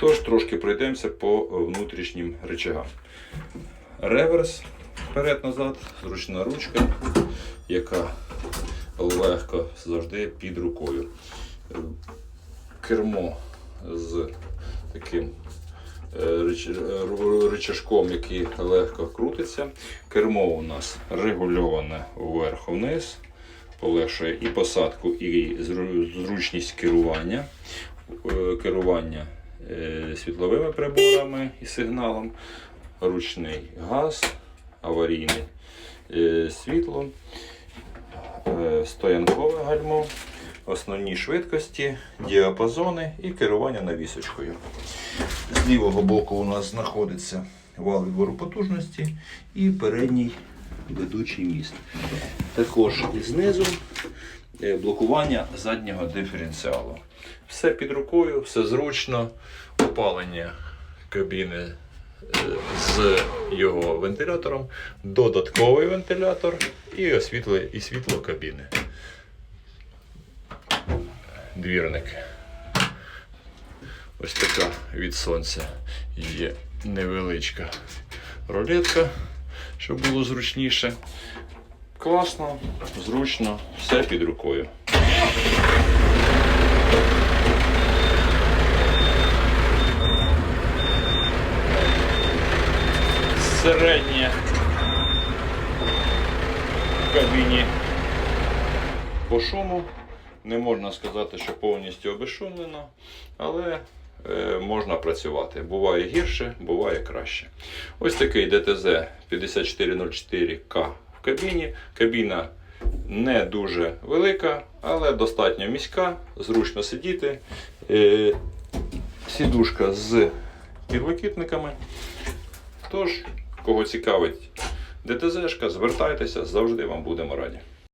Тож трошки пройдемося по внутрішнім речагам. Реверс вперед-назад, зручна ручка, яка легко завжди під рукою. Е, Кермо з таким е, е, рычажком, який легко крутиться. Кермо у нас регульоване вверх-вниз, полегшує і посадку, і зручність керування. Е, Керування е, світловими приборами і сигналом, ручний газ, аварійне е, світло, е, стоянкове гальмо, основні швидкості, діапазони і керування навісочкою. З лівого боку у нас знаходиться вал відбору потужності і передній ведучий міст. Також і знизу е, блокування заднього диференціалу. Все під рукою, все зручно. Опалення кабіни е, з його вентилятором, додатковий вентилятор і освітло, і світло кабіни. Двірник. Ось така від сонця є невеличка рулетка, щоб було зручніше. Класно, зручно, все під рукою. Середнє в кабіні по шуму. Не можна сказати, що повністю обезшумлено, але е, можна працювати. Буває гірше, буває краще. Ось такий ДТЗ 5404К в кабіні. Кабіна не дуже велика, але достатньо міська, зручно сидіти. Е, сідушка з підлокітниками. Тож, кого цікавить ДТЗ, звертайтеся, завжди вам будемо раді.